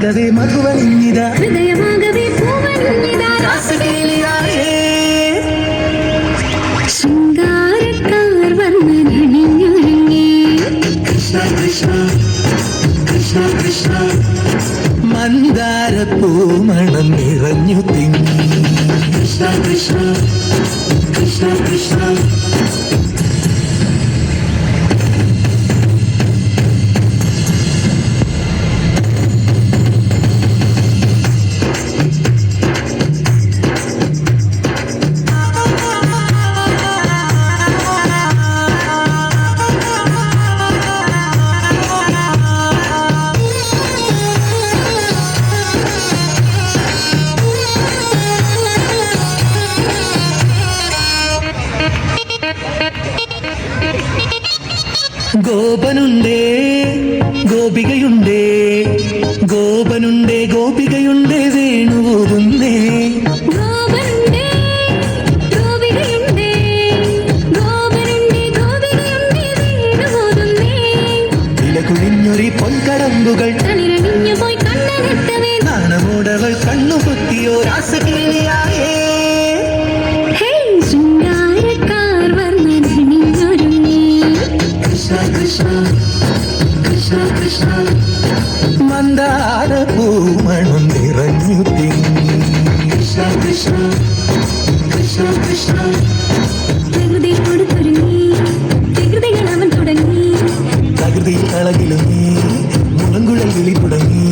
ഹൃദയമാകവേ മധുവണിഞ്ഞിത ഹൃദയമാകവേ പൂവണിഞ്ഞിതാ രാസകേളിയായേ ശൃംഗാരക്കാർ വന്നണിഞ്ഞൊരുങ്ങി കൃഷ്ണ കൃഷ്ണ കൃഷ്ണ കൃഷ്ണ. മന്ദാര പൂമണം നിറഞ്ഞു തിങ്ങി. കൃഷ്ണ കൃഷ്ണ കൃഷ്ണ കൃഷ്ണ. ഗോപനുണ്ടേ ഗോപികയുണ്ടേ ഗോപനുണ്ടേ ഗോപികയുണ്ടേ വേണുപോതുന്നേ കൃഷ്ണ കൃഷ്ണ കൃഷ്ണ മന്ദാര പൂമണം നിറഞ്ഞു കൃഷ്ണ കൃഷ്ണ കൃഷ്ണ കൃഷ്ണ പ്രകൃതി കൊടുത്തൊരുങ്ങി പ്രകൃതികൾ അവൻ തുടങ്ങി പ്രകൃതി കളകിലും നീ മുളങ്കുഴൽ വിളി തുടങ്ങി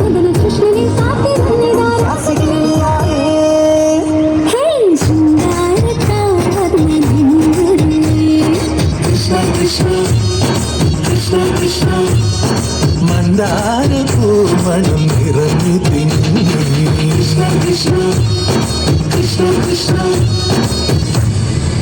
മദന കൃഷ്ണനെ കാത്തി കൃഷ്ണ കൃഷ്ണ കൃഷ്ണ കൃഷ്ണ മന്ദാര പൂമണം നിറഞ്ഞു തിങ്ങി കൃഷ്ണ കൃഷ്ണ കൃഷ്ണ കൃഷ്ണ